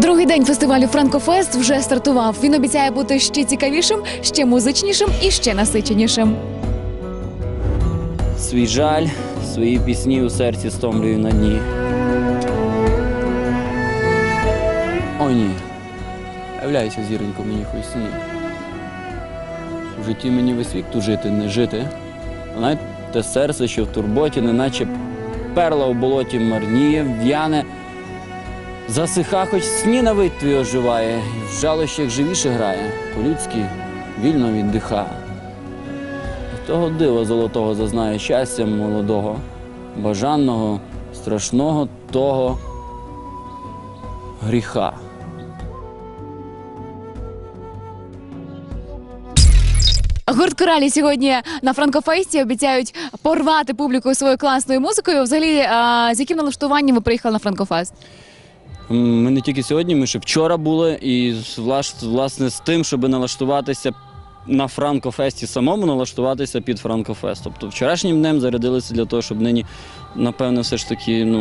Другий день фестивалю Франкофест вже стартував. Він обіцяє бути ще цікавішим, ще музичнішим і ще насиченішим. Свій жаль, свої пісні у серці стомлюю на дні. О, ні. Являйся, зіронько, мені хоч сні. В житті мені весь вік тужити, не жити. Навіть те серце, що в турботі, неначе перла у болоті марніє, в'яне. Засиха, хоч сні на вид твій оживає, в жалощах живіше грає, по-людськи вільно віддихає. Того дива золотого зазнає щастя молодого, бажаного, страшного того гріха. Гурт Коралі сьогодні на Франкофесті обіцяють порвати публіку своєю класною музикою. Взагалі, з яким налаштуванням ви приїхали на Франкофест? Ми не тільки сьогодні, ми ще вчора були, і власне з тим, щоб налаштуватися на Франкофесті самому, налаштуватися під Франкофест. Тобто вчорашнім днем зарядилися для того, щоб нині, напевно, все ж таки, ну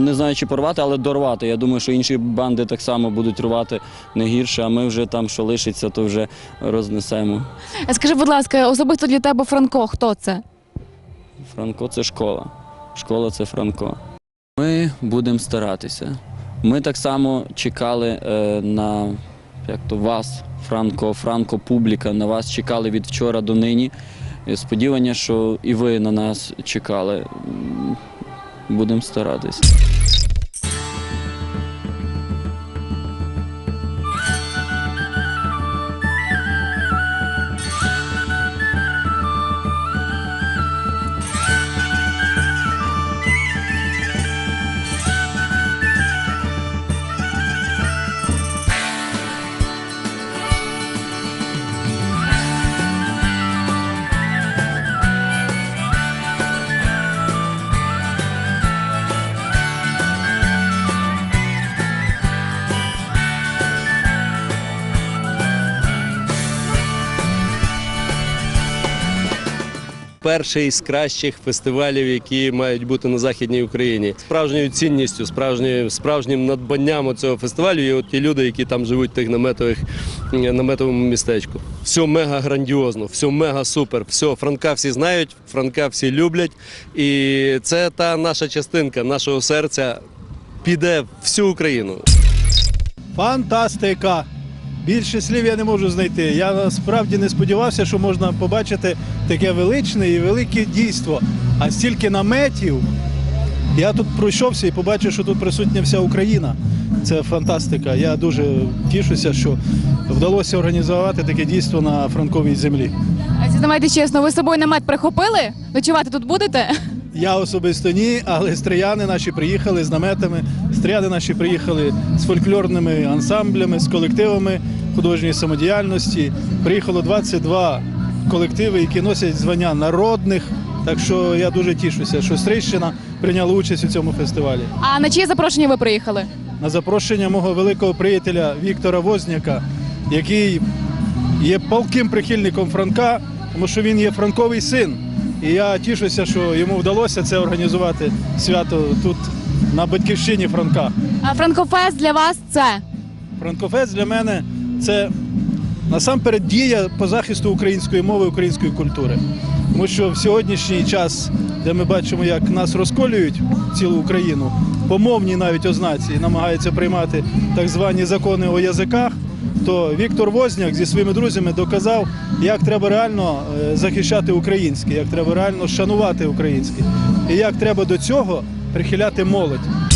не знаю, чи порвати, але дорвати. Я думаю, що інші банди так само будуть рвати не гірше, а ми вже там, що лишиться, то вже рознесемо. Скажи, будь ласка, особисто для тебе Франко, хто це? Франко це школа. Школа це Франко. Ми будемо старатися. Ми так само чекали е, на як то вас, Франко, Франко публіка, на вас чекали від вчора до нині. Е, Сподівання, що і ви на нас чекали. Будемо старатися. Перший з кращих фестивалів, які мають бути на західній Україні. Справжньою цінністю, справжньою справжнім надбанням цього фестивалю є от ті люди, які там живуть в тих наметових наметовому містечку. Все мега грандіозно, все мега супер. Все, Франка всі знають, Франка всі люблять. І це та наша частинка нашого серця піде всю Україну. Фантастика! Більше слів я не можу знайти. Я насправді не сподівався, що можна побачити таке величне і велике дійство. А стільки наметів. Я тут пройшовся і побачив, що тут присутня вся Україна. Це фантастика. Я дуже тішуся, що вдалося організувати таке дійство на франковій землі. А Зізнавайте чесно, ви з собою намет прихопили? Ночувати тут будете? Я особисто ні, але стріяни наші приїхали з наметами. Стріяни наші приїхали з фольклорними ансамблями, з колективами художньої самодіяльності. Приїхало 22 колективи, які носять звання народних. Так що я дуже тішуся, що Стрийщина прийняла участь у цьому фестивалі. А на чиє запрошення ви приїхали? На запрошення мого великого приятеля Віктора Возняка, який є палким прихильником Франка, тому що він є франковий син. І я тішуся, що йому вдалося це організувати свято тут на батьківщині Франка. А Франкофест для вас це. Франкофест для мене це насамперед дія по захисту української мови, української культури. Тому що в сьогоднішній час, де ми бачимо, як нас розколюють цілу Україну, по мовній навіть ознаці і намагаються приймати так звані закони о язиках, то Віктор Возняк зі своїми друзями доказав, як треба реально е, захищати українське, як треба реально шанувати українське, і як треба до цього прихиляти молодь.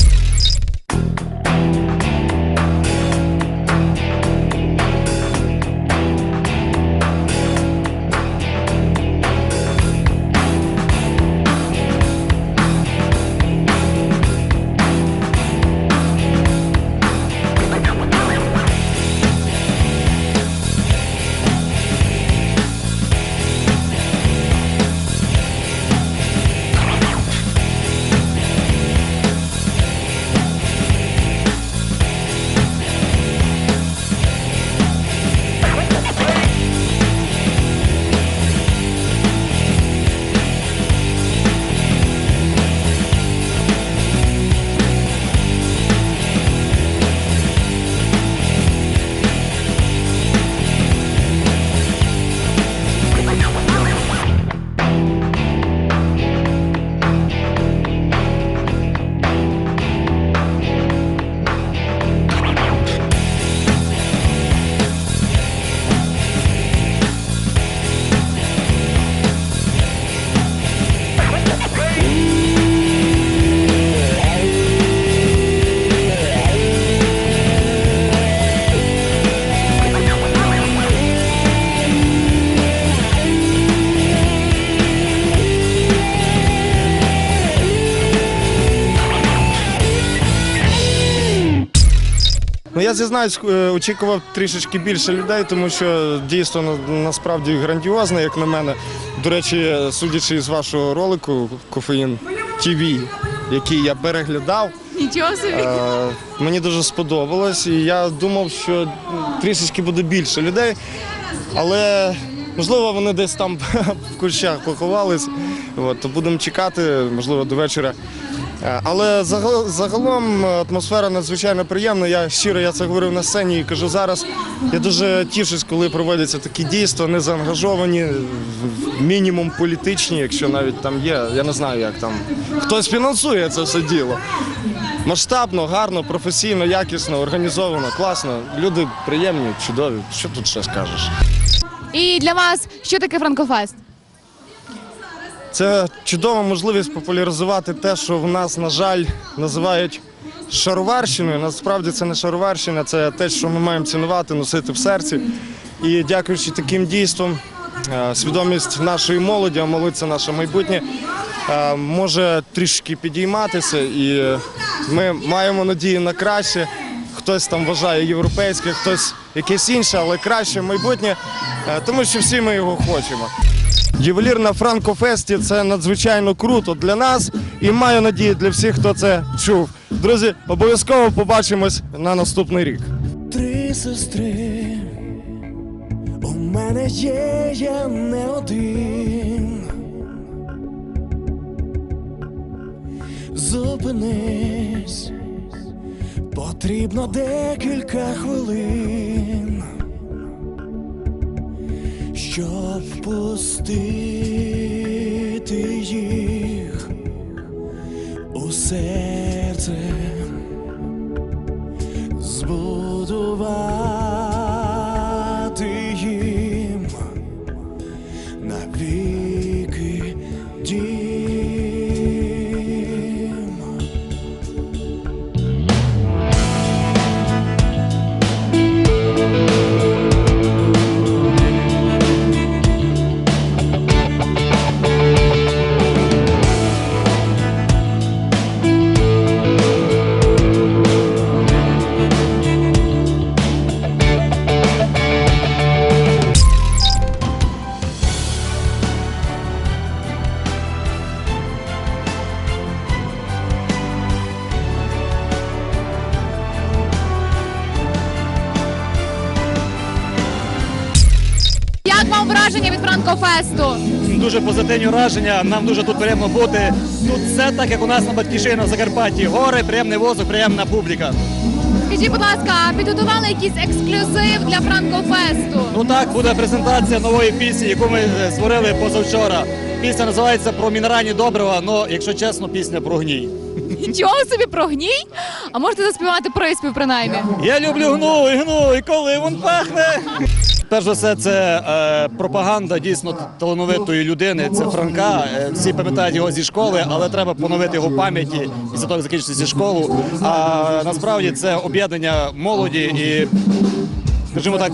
Я зізнаюсь, е, очікував трішечки більше людей, тому що дійство на- насправді грандіозне, як на мене. До речі, судячи з вашого ролику Кофеїн ТВ, який я переглядав, Нічого собі. е, мені дуже сподобалось. І я думав, що трішечки буде більше людей, але можливо вони десь там в кущах поховались. От, то будемо чекати, можливо, до вечора. Е, Але загалом е, атмосфера надзвичайно приємна. Я щиро я це говорив на сцені і кажу зараз. Я дуже тішусь, коли проводяться такі дійства, не заангажовані, мінімум політичні, якщо навіть там є. Я не знаю, як там хтось фінансує це все діло. Масштабно, гарно, професійно, якісно, організовано, класно. Люди приємні, чудові. Що тут ще скажеш? І для вас що таке Франкофест? Це чудова можливість популяризувати те, що в нас, на жаль, називають шароварщиною. Насправді це не шароварщина, це те, що ми маємо цінувати, носити в серці. І дякуючи таким дійствам, е, свідомість нашої молоді, а молодь це наше майбутнє, е, може трішки підійматися, і ми маємо надію на краще. Хтось там вважає європейське, хтось якесь інше, але краще майбутнє, е, тому що всі ми його хочемо. Ювелір на Франкофесті це надзвичайно круто для нас і маю надію для всіх, хто це чув. Друзі, обов'язково побачимось на наступний рік. Три сестри, у мене є я не один. Зупинись, потрібно декілька хвилин, щоб пустити їх у серце збудувати враження від Франкофесту? Дуже позитивні враження. Нам дуже тут приємно бути. Тут все так, як у нас на батьківщині на Закарпатті. Гори, приємний воздух, приємна публіка. Скажіть, будь ласка, підготували якийсь ексклюзив для Франкофесту? Ну так, буде презентація нової пісні, яку ми створили позавчора. Пісня називається про мінеральні добрива. Ну, якщо чесно, пісня про гній. Нічого собі про гній? А можете заспівати приспів принаймні? Я люблю гну і гну, і коли він пахне. Перш за все, це е, пропаганда дійсно талановитої людини. Це Франка. Е, всі пам'ятають його зі школи, але треба поновити його пам'яті після того, як закінчити зі школу. А насправді це об'єднання молоді і, скажімо так,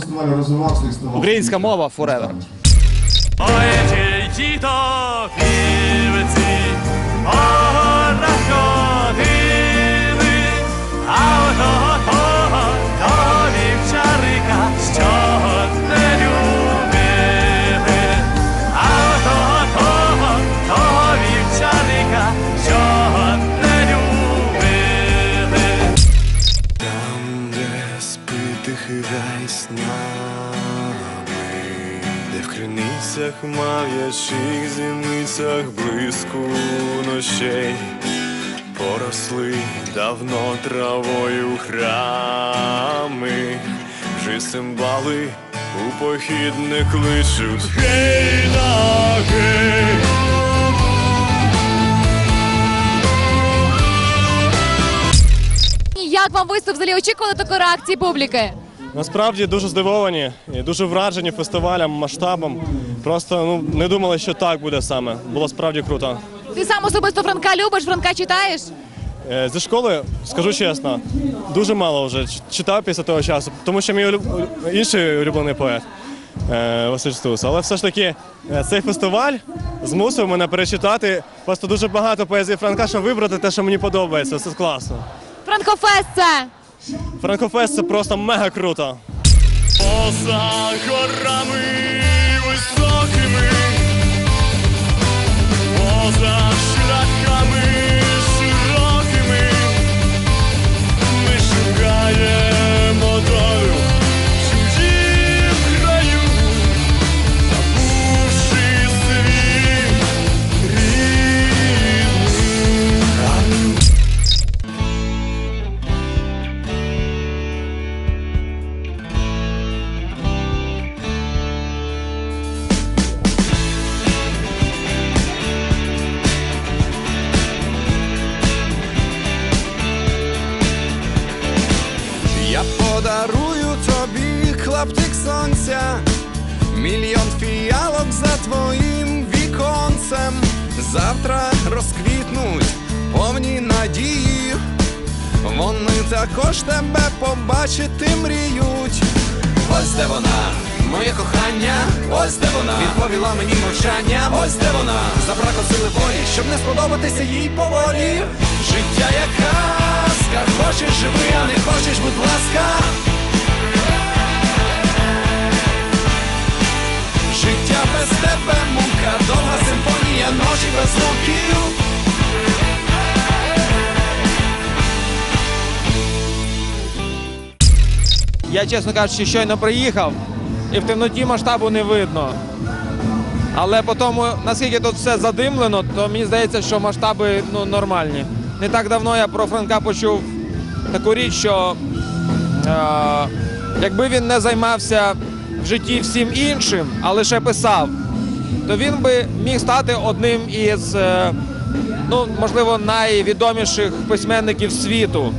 українська мова forever. Ой, тільки то криницях мав'ячих зіницях блиску ночей, поросли давно травою храми, вже цимбали у похід не кличуть. Гей на гей! Як вам виступ взагалі очікували таку реакції публіки? Насправді дуже здивовані і дуже вражені фестивалем, масштабом. Просто ну не думали, що так буде саме. Було справді круто. Ти сам особисто Франка любиш, Франка читаєш? Е, Зі школи, скажу чесно, дуже мало вже читав після того часу, тому що мій улюб- інший улюблений поет е, Василь Стус. Але все ж таки е, цей фестиваль змусив мене перечитати просто дуже багато поезії Франка, щоб вибрати те, що мені подобається. Це класно. Франкофест це Франкофест це просто мега круто. Поза горами високими, поза шляхами Я подарую тобі клаптик сонця, мільйон фіалок за твоїм віконцем. Завтра розквітнуть повні надії. Вони також тебе побачити мріють. Ось де вона, моє кохання, ось де вона відповіла мені мовчанням, ось де вона забракло сили волі, щоб не сподобатися їй поволі. Життя як казка, хочеш живи, а не хочеш, будь ласка. Життя без тебе мука, довга симфонія, ночі без звуків. Я, чесно кажучи, щойно приїхав, і в темноті масштабу не видно. Але по тому, наскільки тут все задимлено, то мені здається, що масштаби ну, нормальні. Не так давно я про Франка почув таку річ, що е, якби він не займався в житті всім іншим, а лише писав, то він би міг стати одним із, е, ну, можливо, найвідоміших письменників світу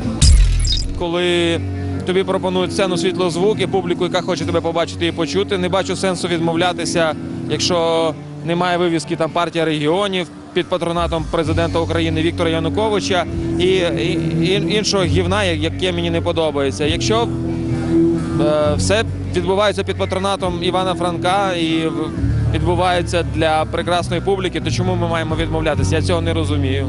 коли тобі пропонують сцену світлозвук і публіку, яка хоче тебе побачити і почути. Не бачу сенсу відмовлятися, якщо немає вивіски там партія регіонів під патронатом президента України Віктора Януковича і, і, і іншого гівна, яке мені не подобається. Якщо е, все відбувається під патронатом Івана Франка і відбувається для прекрасної публіки, то чому ми маємо відмовлятися? Я цього не розумію.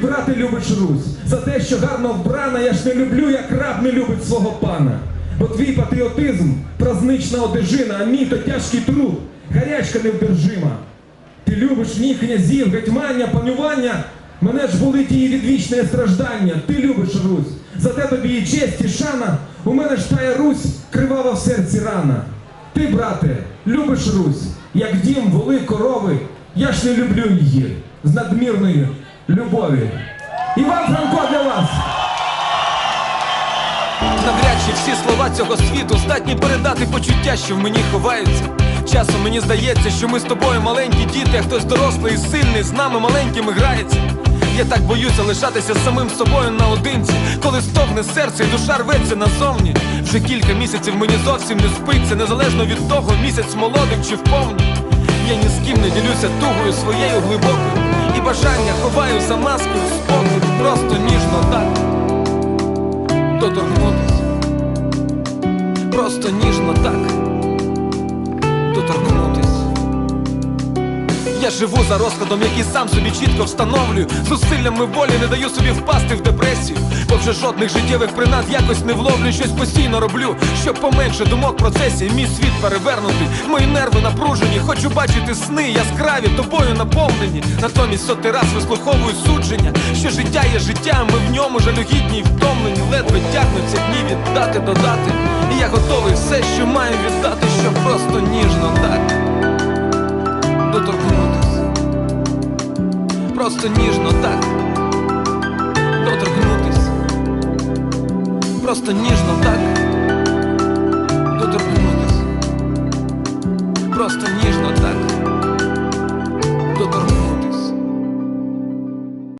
Ти, брате, любиш Русь. За те, що гарно вбрана, я ж не люблю, як раб не любить свого пана. Бо твій патріотизм празнична одежина, а мій то тяжкий труд, гарячка невдержима. Ти любиш в князів, гетьмання, панювання. Мене ж болить її відвічне страждання. Ти любиш Русь. За те тобі і честь, і шана. У мене ж тая Русь, кривава в серці рана. Ти, брате, любиш Русь, як дім, воли, корови. Я ж не люблю її з надмірної любові. Іван Франко для вас! Навряд чи всі слова цього світу здатні передати почуття, що в мені ховаються. Часом мені здається, що ми з тобою маленькі діти, а хтось дорослий і сильний з нами маленькими грається. Я так боюся лишатися самим собою наодинці, коли стогне серце і душа рветься назовні. Вже кілька місяців мені зовсім не спиться, незалежно від того, місяць молодик чи вповні. Я ні з ким не ділюся тугою своєю глибокою, бажання ховаю за маскою спокій, просто ніжно так. Доторкнутись, просто ніжно так. Доторкнутись. Я живу за розкладом, який сам собі чітко встановлюю. Зусиллями волі не даю собі впасти в депресію. Бо вже жодних життєвих принад якось не вловлю, щось постійно роблю, щоб поменше думок в процесі. Мій світ перевернутий, мої нерви напружені. Хочу бачити сни, яскраві тобою наповнені. Натомість сотий раз вислуховую судження, що життя є життя, ми в ньому жалюгідні й втомлені. Ледве тягнуться дні віддати, додати. І я готовий все, що маю віддати, щоб просто ніжно так доторкнутись. Просто ніжно так доторкнутись. Просто ніжно так доторкнутись. Просто ніжно так